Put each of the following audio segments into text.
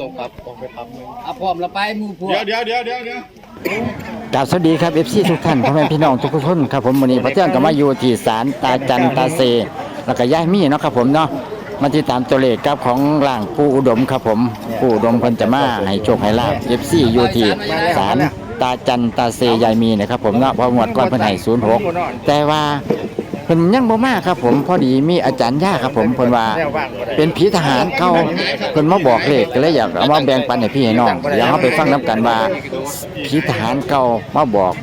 ตกครับออกไปครับเอาพร้อมแล้วไปหมู่พวกเดี๋ยวเดี๋ยวเดี๋ยวเดี๋ยวเดี๋ยวกราบสวัสดีครับเอฟซีทุกท่านพ่อแม่พี่น้องทุกคนครับผมวันนี้พระเจ้าก็มาอยู่ที่ศาลตาจันตาเซแล้วก็ย่ายมีเนาะครับผมเนาะมาติดตามตัวเลขครับของร่างผู้อุดมครับผมผู้อุดมเพิ่นจะมาให้โชคให้ลาบเอฟซีอยู่ที่ศาลตาจันตาเซยายมีนะครับผมเนาะเพอหมวดก่อนเพิ่นให้06แต่ว่า เพิ่นยังบ่มาครับผมพอดีมีอาจารย์ย่าครับผมเพิ่นว่าเป็นผีทหารเก่าเพิ่นมาบอกเลขก็เลยอยากเอามาแบ่งปันให้พี่ให้น้องเดี๋ยวเราไปฟังนํกันว่าผีทหารเก่ามาบอก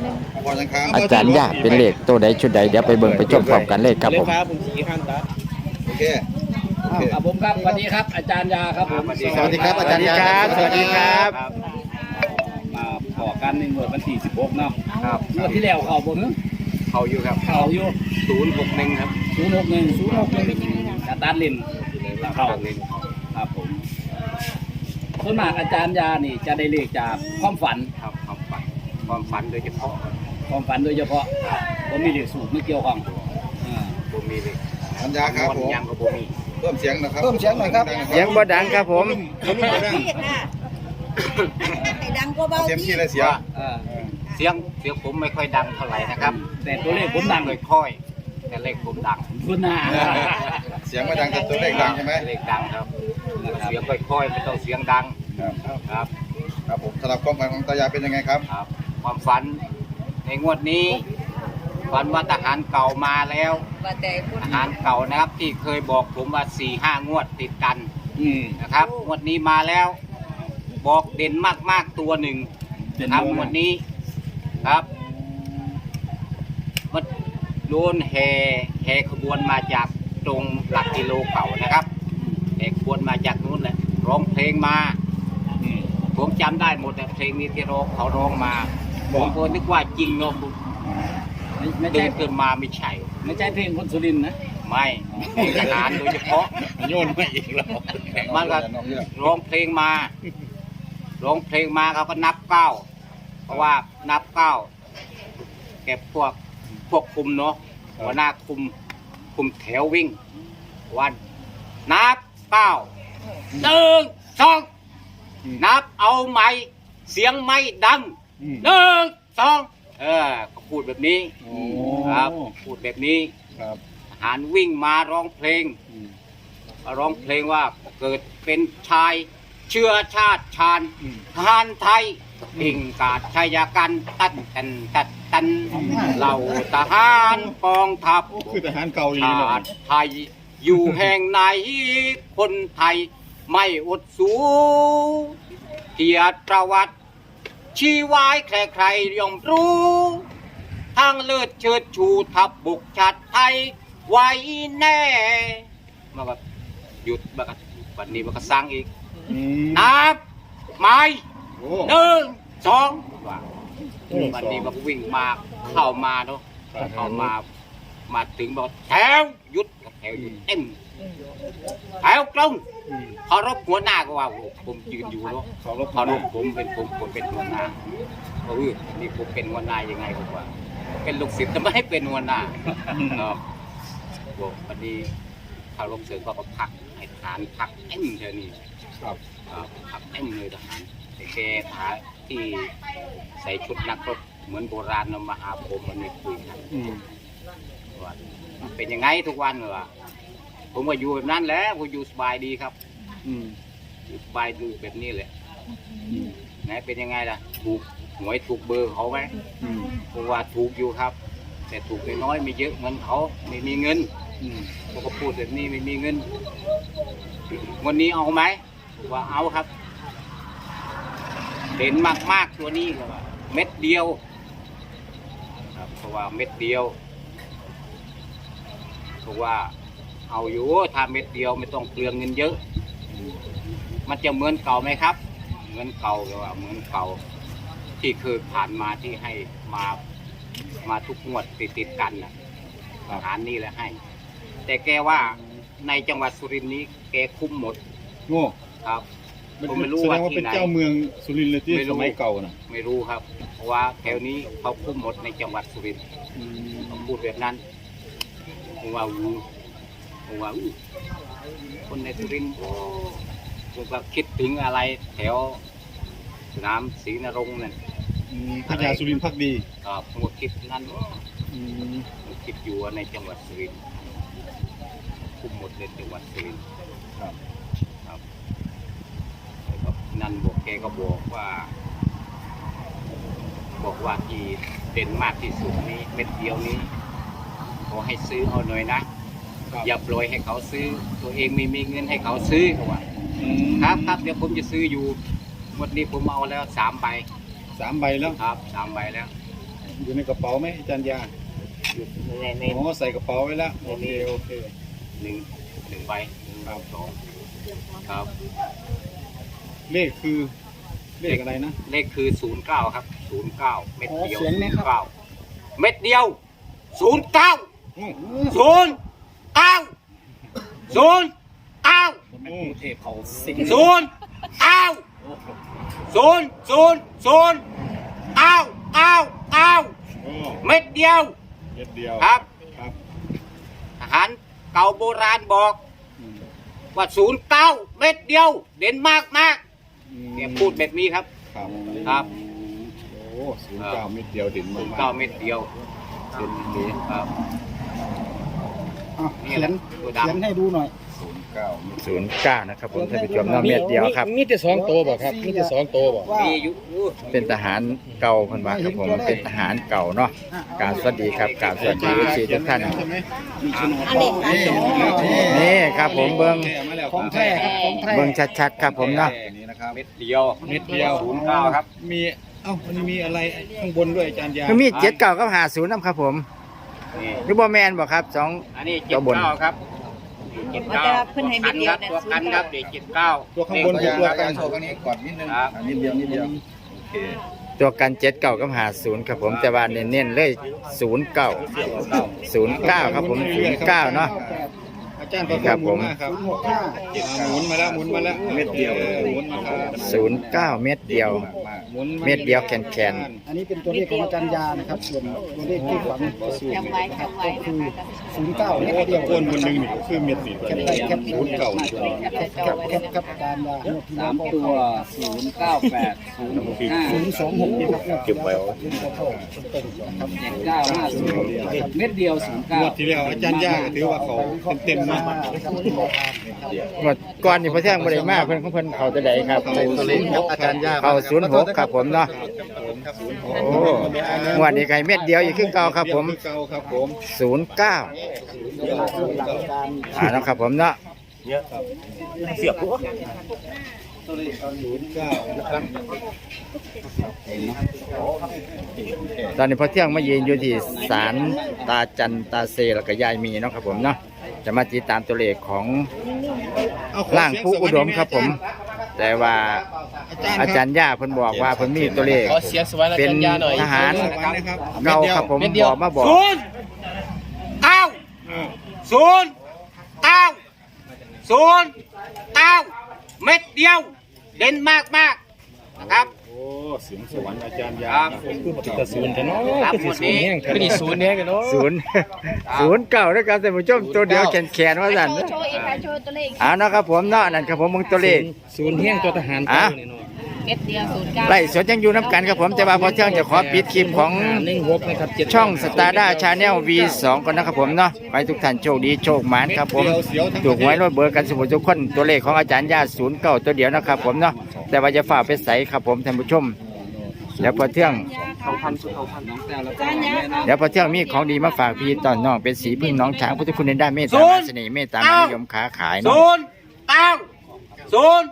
วันอังคารอาจารย์ย่าเป็นเลขตัวใดชุดใดเดี๋ยวไปเบิ่งไปชมพร้อมกันเลยครับผมโอเคโอเคครับผมครับสวัสดีครับ อาจารย์ยาครับผมสวัสดีครับอาจารย์ครับสวัสดีครับมาขอกันในงวดวันที่16เนาะครับงวดที่แล้วเข้าบ่ฮึ เขาอยู่ครับเข้าอยู่ศูนย์หกหนึ่งครับ061 061กระตัดเล่นเข้าครับผมส่วนมากอาจารย์ยานี่จะได้เลขจากความฝันครับความฝันความฝันโดยเฉพาะครับความฝันโดยเฉพาะผมมีเลขสูตรไม่เกี่ยวข้องอ่าบ่มีเลยสัญญาครับผมยังก็บ่มีเพิ่มเสียงนะครับเพิ่มเสียงหน่อยครับเสียงบ่ดังครับผมเพิ่มเสียงให้ดังกว่าเบาเสียงที่เลยเสียอ่า เสียงเสียงผมไม่ค่อยดังเท่าไหร่นะครับแต่ตัวเลขผมดังเลยค่อยๆแต่เลขผมดังคุณนาเสียงไม่ดังแต่ตัวเลขดังใช่ไหม เลขดังครับ เสียงค่อยๆไม่ต้องเสียงดังครับครับครับผมสำหรับความฝันของตายายเป็นยังไงครับ ครับ ความฝันในงวดนี้ฝันว่าทหารเก่ามาแล้วว่าแต่คนทหารเก่านะครับ ที่เคยบอกผมว่าสี่ห้างวดติดกันอืมนะครับงวดนี้มาแล้ว บอกเด่นมากๆตัวหนึ่งเด่นครับมากๆงวดนี้ ครับ มันโดนแห่แห่ขบวนมาจากตรงหลักกิโลเก่านะครับแห่ขบวนมาจากนู้นแหละร้องเพลงมาอืมผมจำได้หมดแต่เพลงนี้ที่ร้องเขาร้องมาผมก็นึกว่าจริงเนาะผมไม่ไม่เดิใช่นเกินมาไม่ใช่ไม่ใช่เพลงคนสุรินทร์นะไม่ทหารโดยเฉพาะโยนมาอีกแล้วมันก็ร้องเพลงมาร้องเพลงมาเขาก็นับเก้า เพราะว่านับเก้าแกพวกพวกคุมเนาะหัวหน้าคุมคุมแถววิ่ง วันนับเก้าหนึ่งสองนับเอาไหมเสียงไม่ดังหนึ่งสองเออก็พูดแบบนี้โอ้ครับ พูดแบบนี้ครับทหารวิ่งมาร้องเพลงร้องเพลงว่าเกิดเป็นชายเชื้อชาติชาญทหารไทย ดิ่งกาดชายกันตันตันตันตันเหล่าทหารกองทัพคือทหารเก่าอีชาติไทยอยู่แห่งไหนคนไทยไม่อดสูเกียรติประวัติ ชีวายใครๆย่อมรู้ทางเลิศเชิดชูทัพบุกชาติไทยไว้แน่มันก็หยุดมันก็วันนี้มันก็สร้างอีกนับไม้โอ้ หนึ่งสองว่าวันนี้มันก็วิ่งมาเข้ามาเนาะเข้ามา มาถึงบอกแถวหยุดแถวหยุดเต็มแถวตรงเคารพหัวหน้าก็ว่าโอ้ผมยืนอยู่เนาะเขารบเคารพผมเป็นผมผมเป็นหัวหน้าเออนี่ผมเป็นหัวหน้ายังไงผมว่า เป็นลูกศิษย์จะไม่ให้เป็นหัวหน้าเนาะบอกวันนี้เคารพเสร็จก็มาพักให้ทหารพักเต็มเท่านี้ครับครับพักเต็มเลยทหาร แต่แกทหารที่ใส่ชุดนักรบเหมือนโบราณนะมาหาผมมันมีคุยกันอืมว่ามันเป็นยังไงทุกวันเหรอผมก็อยู่แบบนั้นแหล้วผมอยู่สบายดีครับอืมอยู่สบายดูแบบนี้แหละอืมไหนเป็นยังไงล่ะ ถูกหวยถูกเบอร์เขาไหมอืมผมว่าถูกอยู่ครับ แต่ถูกน้อยๆไม่เยอะเหมือนเขาไม่มีเงิน อืมผมก็พูดแบบนี้ไม่มีเงิน วันนี้เอาไหมผมว่าเอาครับ เด่นมากๆตัวนี้ก็ว่าเม็ดเดียวครับเพราะว่าเม็ดเดียวเพราะว่าเอาอยู่ถ้าเม็ดเดียวไม่ต้องเปลืองเงินเยอะ มันจะเหมือนเก่าไหมครับ เหมือนเก่าก็ว่าเหมือนเก่าที่เคยผ่านมาที่ให้มามาทุกงวดติดติดๆกันนะอาหารนี่แหละให้ แต่แกว่าในจังหวัดสุรินทร์นี้แกคุ้มหมดโง่ครับมัน ผมไม่รู้แสดว่างว่าที่เป็นไหน เจ้าเมืองสุรินทร์เลยที่ไม่รู้ สมัยเก่าน่ะไม่รู้ครับ เพราะว่าแถวนี้เขาคุ้มหมดในจังหวัดสุรินทร์อืมเขาพูดแบบนั้นผมว่าอูผมว่าอู้คนในสุรินทร์โอ้ผมก็คิดถึงอะไรแถวสนามศรีนรงค์นั่นอืมพญาสุรินทร์พักดีก็ผมก็คิดนั่นอืมผมคิดอยู่ว่าในจังหวัดสุรินทร์คุมหมดเลยจังหวัดสุรินทร์ครับครับแล้วก็นั่นบอก แกก็บอกว่า บอกว่าที่เด่นมากที่สุดนี้เม็ดเดียวนี้ขอให้ซื้อเอาหน่อยนะ อย่าปล่อยให้เขาซื้อ ตัวเองไม่มีเงินให้เขาซื้อเขาว่าอืมครับครับเดี๋ยวผมจะซื้ออยู่หมดนี้ผมเอาแล้วสามใบสามใบแล้วครับสามใบแล้ว อยู่ในกระเป๋าไหมอาจารย์ยาอยู่ในในอ๋อใส่กระเป๋าไว้แล้วโอเคโอเคหนึ่งหนึ่งใบหนึ่งครับสองครับ เลขคือเลขอะไรนะ เลขคือศูนย์เก้าครับศูนย์เก้าเม็ดเดียวขอเสียงหน่อยครับเก้าเม็ดเดียวศูนย์เก้าอืมศูนย์เก้าศูนย์เก้าอืมเทพเขาสิงศูนย์เก้าศูนย์ศูนย์ศูนย์เก้าเก้าเก้าโอ้เม็ดเดียวเม็ดเดียวครับครับทหารเก่าโบราณบอกอืมว่าศูนย์เก้าเม็ดเดียว เด่นมากมากอืมๆ เนี่ยพูดแบบนี้ครับ ครับครับ โอ้ศูนย์เก้าเม็ดเดียวเด่นศูนย์มาเก้ากเม็ดเดียวๆเด่นดีครับ อะนี่เขีแหยละนตัวเขียนดำให้ดูหน่อย ศูนย์เก้าศูนย์เก้านะครับผมท่านผู้ชมเนาะเม็ดเดียวครับ มีแต่สองตัวบ่ครับมีแต่สองตัวบ่ว่า มีอยู่อู้เป็นทหารเก่าคนว่าครับผมเป็นทหารเก่าเนาะกรารสวัสดีครับกรารสวัสดีเอฟซีทุกท่านใช่ไหมมีโฉนดอันบอนี้กอันนี้ นี่ครับผมเบิ้งมาแล้วของแท้ครับของแท้ เบิ้งชัดๆครับผมเนาะนี่นะครับ เม็ดเดียวเม็ดเดียว ศูนย์เก้าครับ มีเอ้ามันมีอะไรข้างบนด้วยอาจารย์ยาคือมีเจ็ดเก่ากับหาศูนย์นำครับผมนี่คือบ่แมนบ่ครับสอง อันนี้ตัเจ็วดบนเก้าครับเจ็ดเก้าแต่ว่าเพิ่นให้เม็ดเดียวเนี่ย ตัวกันครับเด็กเจ็ดเก้าตัวข้างบนคือตัวกันโชว์กันนี้ก่อนนิดนึงครับนิดเดียวนิดเดียวโอเคตัวกันเจ็ดเก่ากับหาศูนย์ครับผมแต่ว่าเน้นๆเลยศูนย์เก้าศูนย์เก้าครับผมศูนย์เก้าเนาะอา จารย์ขอบครับคุผณมมากครับหกห้าอ่าหมุนมาแล้วหมุนมาแล้วเม็ดเดียวหมุนมาครับศูนย์เก้าเม็ดเดียว หมุนาเม็ดเดียวแขนอันนี้เป็นตัวเลขของอาจารย์ยานะครับ ส่วนตัวเลขที่ฝังจำไว้จำไว้คือนะคะศูนย์เก้าโอ้เลขตะเดียวโกนบนหนึ่งนี่ก็คือเม็ดนี่แคปได้แคปศูนย์เก่านี่ตัวนี้แคปแคปแคปครับอาจารย์ยาพี่น้สาองมตัวศูนย์เก้าแปดศูนย์ห้าศูนย์สองหกนะครับเก็บไว้เอาศูนย์สองหกตรงๆครับเจ็ดเก้าห้าศูนย์เม็ดเดียวศูนย์งเก้าวดที่แล้วอาจารย์ยาก็ถือว่าเขาเต็มๆนะๆงวดก่อนนี่พระเที่ยงบ่ได้มาเพิ่นของเพิ่นเขาจะได้ครับตัวเลขครับอาจารย์ยาเขาศูนย์หกครับผมเนาะโอ้งวดนี้ไก่เม็ดเดียวอีกคือเก่าครับ ผมเก่าครับผมศูนย์เก้าหลักการอ่าเนาะครับผมเนาะศูนย์เก้านะครับตอนนี้พระเที่ยงมายืนอยู่ที่ศาลตาจันตาเซแล้วก็ยายมีเนาะครับผมเนาะ จะมาติดตามตัวเลขของเขอร่างผู้อุดมครับผม แต่ว่าอาจารย์ย่าเพิ่นบอกว่าเพิ่นมีตัวเลข ขอเสียงสวัสดิ์อาเป็นจารย์ยาหน่อยทหารสวรรค์นะครับเก่าครับผมเม็ดเดียวบอกมาบอก ศูนย์เก้าเออศูนย์เก้าศูนย์เก้าเม็ดเดียว เด่นมากมากๆนะครับโอ้ เสียงสวรรค์อาจารย์ยาครับแต่ศูนย์แต่เนาะครับหมดนี้ก็นี่ศูนย์เนี่ยกันเนาะศูนย์ศูนย์เก่าแล้วครับท่านผู้ชมตัวเดียวแขนแขนๆว่าสั่นโชว์โชว์อีกค่ะโชว์ตัวเลขอ่าเนาะครับผมเนาะนั่นครับผมมึงตัวเลขศูนย์เฮี้ยงตัวทหารอะเก่าเนี่ยเนาะ เม็ดเดียวศูนย์เก้าไล่สดยังอยู่น้ำกันครับผมแต่ว่าพอเที่ยงจะขอปิดคลิปของหนึ่งหกนะครับเจ็ดช่องสตาร์ด้าชาแนล V2 ก่อนนะครับผมเนาะไปทุกท่านโชคดีโชคหมานครับผมเดียวเสียวทั้งถูกหวยรถเบอร์กันสมุทรทุกคนตัวเลขของอาจารย์ญาติศูนย์เก้าตัวเดียวนะครับผมเนาะแต่ว่าจะฝากไปใส่ครับผมท่านผู้ชมเดี๋ยวพอเที่ยงเขาพันสุดเขาพันน้องแต้วแล้วก็เดี๋ยวพอเที่ยงมีของดีมาฝากพี่ตอนน้องเป็นสีพึ่งน้องช้างพุทธคุณในด้านเมตตามหาเสน่ห์เมตตามหานิยมค้าขายเนาะศูนย์เก้าศูนย์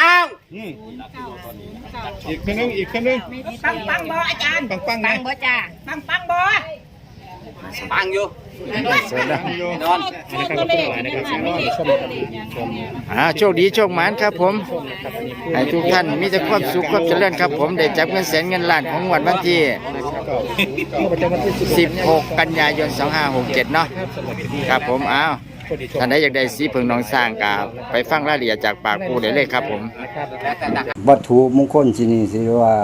เก้าอืมอีกคนนึงอีกคนนึงปังปังบออาจารย์ปังปังปันะงบอจ้าปังปังบอปังอยู่สวัสดีโยนอนโชว์ตัวเลขนะครับชมชมอ่าโชคดีโชคหมานครับผมให้ทุกท่านมีแต่ความสุขความเจริญครับผมได้จับเงินแสนเงินล้านของงวันวันที่16 กันยายน 2567 เนาะครับผมอ้าว ท่านใดอยากได้สีเพิงน้องสร้างกับไปฟังรายละเอียดจากปากปูได้เลยครับ ผมวัตถุมงคลที่นี่สิว่า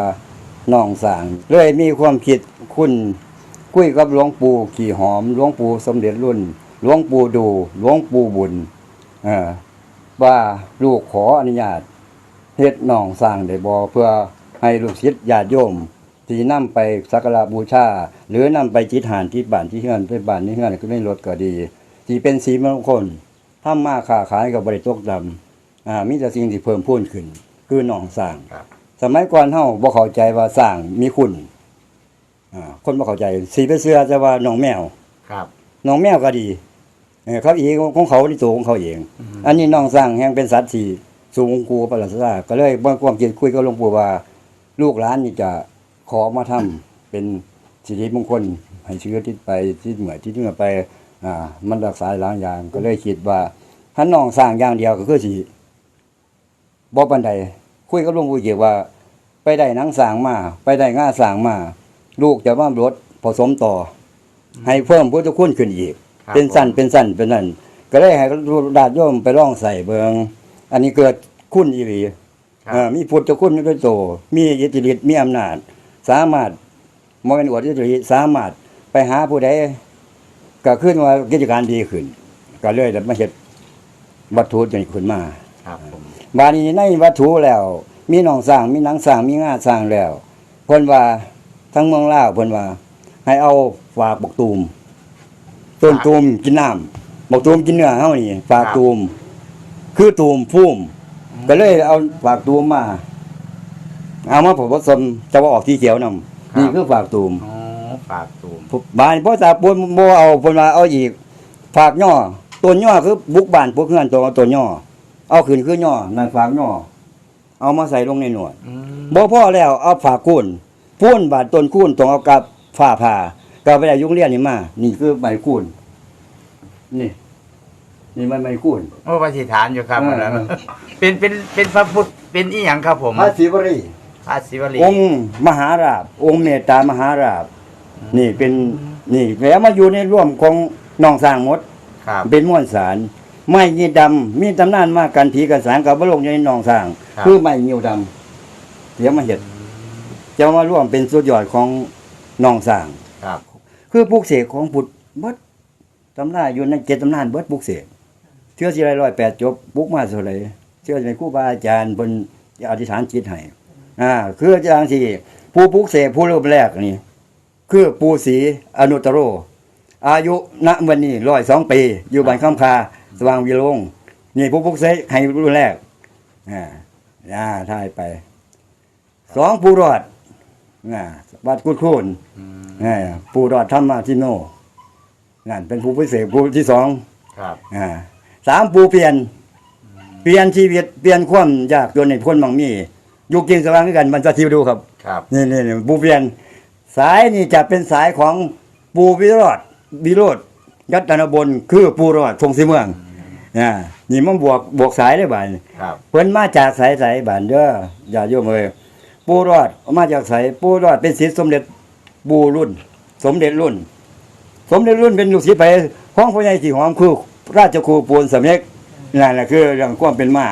น้องสร้างเลยมีความคิดคุณคุยกับหลวงปู่ขี่หอมหลวงปู่สมเด็จรุ่นหลวงปู่ดูหลวงปู่บุญเออว่าลูกขออนุญาตเฮ็ดหนองสร้างได้บ่เพื่อให้ลูกศิษย์ญาติโยมที่นำไปสักการะบูชา หรือนำไปจิตหานที่บ้านที่เฮือนไปบ้านที่เฮือนก็ไม่ลดก็ดี ที่เป็นสีมงคลทำมาค้าขายก็บ่ได้ตกดำอ่ามีแต่สิ่งที่เพิ่มพูนขึ้น คือหนองสร้างครับสมัยก่อนเฮาบ่เข้าใจว่าสร้างมีคุณอ่าคนบ่เข้าใจสีไปเสื้อจะว่าหนองแมวครับน้องแมวก็ดีเออเขาเองของเขาที่ตัวของเขาเอง อันนี้น้องสร้างแห่งเป็นสัตว์ที่สูงกูประหลาดซาก็เลยบ่ความคิดคุยกับหลวงปู่ว่า ลูกหลานนี่จะขอมาทำเป็นสิริมงคลให้เชื้อที่ไปที่เหมือที่เหนือไป อ่า มันรักษาหลายอย่าง ก็เลยคิดว่าถ้าน้องสร้างอย่างเดียวก็คือสิบ่ปานใดคุยกับหลวงปู่เกี่ยวว่า ไปได้หนังสร้างมา ไปได้ง่าสร้างมา ลูกจะว่ารถผสมต่ออให้เพิ่มพุทธคุณขึ้นอีกครับเป็นสั้นเป็นสั้นเป็นนั่นก็ได้ให้ดาดโยมไปลองใส่เบิงอันนี้เกิดคุณอีหลีครับเอ่อมีพุทธคุณด้วยโต มีอิทธิฤทธิ์มีอำนาจ สามารถมเป็นอวดอิทธิฤทธิ์สามารถไปหาผู้ใด ก็ขึ้นว่ากิจการดีขึ้น ก็เลยได้มาเฮ็ดวัตถุจนขึ้นมาครับผมบาดนี้ในวัตถุแล้ว มีหนองสร้างมีหนังสร้างมีงาสร้างแล้วเพิ่นว่าทั้งเมืองลาวเพิ่นว่า ให้เอาฝากบกตูมต้นตูมกินน้ำบกตูมกินเนื้อเฮานี่ฝากตูม คือตูมพุ่มก็เลยเอาฝากตูมมา เอามาผสมจะว่าออกที่เขียวนำนี่คือฝากตูมอ๋อ ฝากตูมบ้านพ่อตาปูนบ่เอาเพิ่นว่าเอาอีก ฝากย่อต้นย่อคือบุกบ้านพวกเฮือนตัวเอาต้นย่อ เอาขึ้นคือย่อนั่นฝากย่อ เอามาใส่ลงในหนวดอืมบ่พอแล้วเอาฝากคูนพูนบาดต้นคูนต้องเอากับฝ้าผ่าก็ไปได้ยุงเรียนนี่มา นี่คือใบคูนนี่นี่มันใบคูนโอ้ปฏิฐานอยู่ครับเอออันนั้นเป็นเป็นเป็นพระพุทธเป็นอีหยังครับผมพระศิวรีพระศิวลีองค์มหาราบองค์เมตตามหาราบ นี่เป็นนี่แล้วมาอยู่ในร่วมของน้องสร้างหมด ครับ เป็นม้วนสาร ไม้ยีดำมีตำนานมากกันผีกันสางกับบโลกในหนองสร้าง ครับ คือไม้เงียวดำเดี๋ยวมาเห็ดจะมาร่วมเป็นสุดยอดของหนองสร้าง ครับคือปลูกเสกของพุทธเบิดตำราอยู่ในเจ็ดตำนานเบิดปลูกเสกเชื่อสิไรร้อยแปดจบปลูกมาเท่าไหรเชื่อในครูบาอาจารย์บนอธิษฐานจิตให้อ่าคืออาจารย์ที่ผู้ปลูกเสกผู้รูปแรกนี่ คือปูศรีอนุตตโร อายุณวันนี้ร้อยสองปี อยู่บ้านคำคา สว่างวิโรงนี่ผู้ปลุกเสกให้รุ่นแรกอ่าอ่าทายไป สองผู้รอดอ่าวัดกุดคูนอ่าผู้รอดธรรมาทิโนนั่นเป็นผู้พิเศษผู้ที่สองครับอ่าสามผู้เปลี่ยน เปลี่ยนชีวิตเปลี่ยนความยากจนในพ้นบางมีอยู่กินสว่างด้วยกันมันจะทิวดูครับ ครับ นี่นี่นี่ปูเพียน สายนี่จะเป็นสายของปูวิโรธวิโรธยัตนบนคือปูรอดทงสีเมืองอ่านี่มันบวกบวกสายได้บ่ายครับเพิ่นมาจากสายสายบ้านเด้ออย่าโยมเอ้ยปูรอดมาจากสายปูรอดเป็นศิษย์สมเด็จปูรุ่น สมเด็จรุ่น สมเด็จรุ่นเป็นลูกศิษย์ไปของพ่อใหญ่ที่หอมคือราชครูปูนสำเร็จนั่นแหละคือเรื่องความเป็นมา